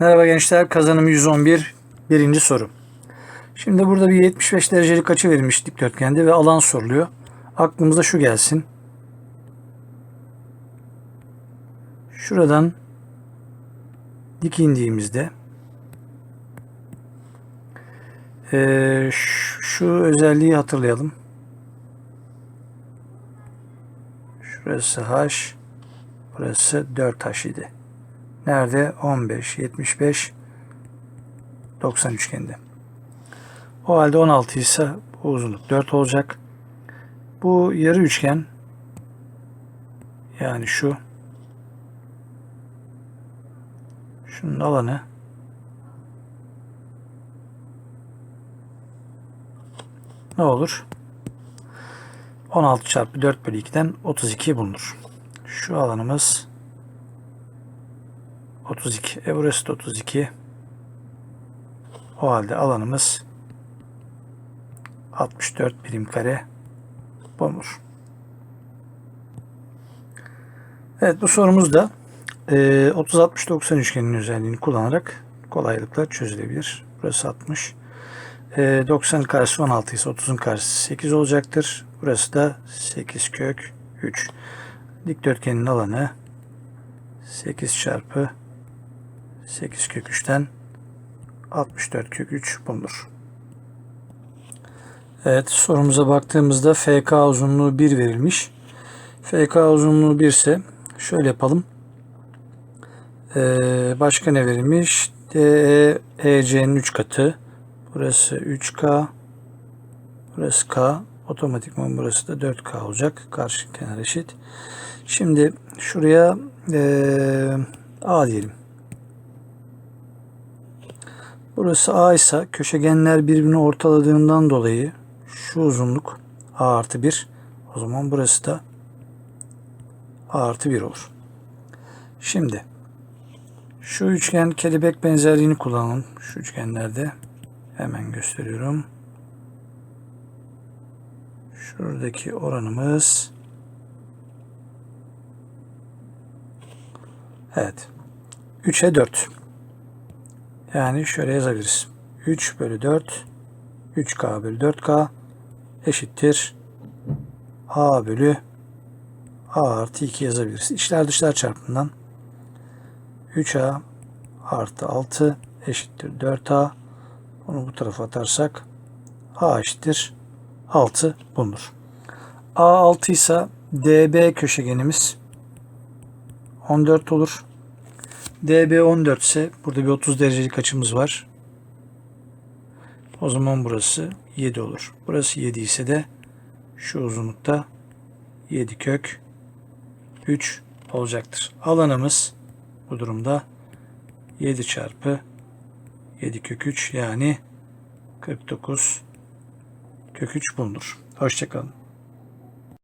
Merhaba gençler, kazanım 111, birinci soru. Şimdi burada bir 75 derecelik açı verilmiş dikdörtgende ve alan soruluyor. Aklımıza şu gelsin. Şuradan dik indiğimizde şu özelliği hatırlayalım. Şurası H, burası 4H idi. Nerede? 15, 75, 90 üçgende. O halde 16 ise bu uzunluk 4 olacak. Bu yarı üçgen yani şu şunun alanı ne olur? 16 çarpı 4 bölü 2'den 32 bulunur. Şu alanımız 32. E burası da 32. O halde alanımız 64 birim kare bulunur. Evet bu sorumuz da e, 30-60-90 üçgeninin özelliğini kullanarak kolaylıkla çözülebilir. Burası 60. E, 90'ın karşısı 16 ise 30'un karşısı 8 olacaktır. Burası da 8 kök 3. Dikdörtgenin alanı 8 çarpı 8 kök 3'ten 64 kök 3 bulunur. Evet sorumuza baktığımızda FK uzunluğu 1 verilmiş. FK uzunluğu 1 ise şöyle yapalım. Ee, başka ne verilmiş? DE EC'nin 3 katı. Burası 3K. Burası K. Otomatikman burası da 4K olacak. Karşı kenar eşit. Şimdi şuraya ee, A diyelim. Burası A ise köşegenler birbirini ortaladığından dolayı şu uzunluk A artı 1. O zaman burası da A artı 1 olur. Şimdi şu üçgen kelebek benzerliğini kullanalım. Şu üçgenlerde hemen gösteriyorum. Şuradaki oranımız Evet. 3'e 4. Yani şöyle yazabiliriz. 3 bölü 4 3K bölü 4K eşittir A bölü A artı 2 yazabiliriz. İçler dışlar çarpımından 3A artı 6 eşittir 4A. Onu bu tarafa atarsak A eşittir 6 bulunur. A 6 ise DB köşegenimiz 14 olur. DB 14 ise burada bir 30 derecelik açımız var. O zaman burası 7 olur. Burası 7 ise de şu uzunlukta 7 kök 3 olacaktır. Alanımız bu durumda 7 çarpı 7 kök 3 yani 49 kök 3 bulunur. Hoşçakalın.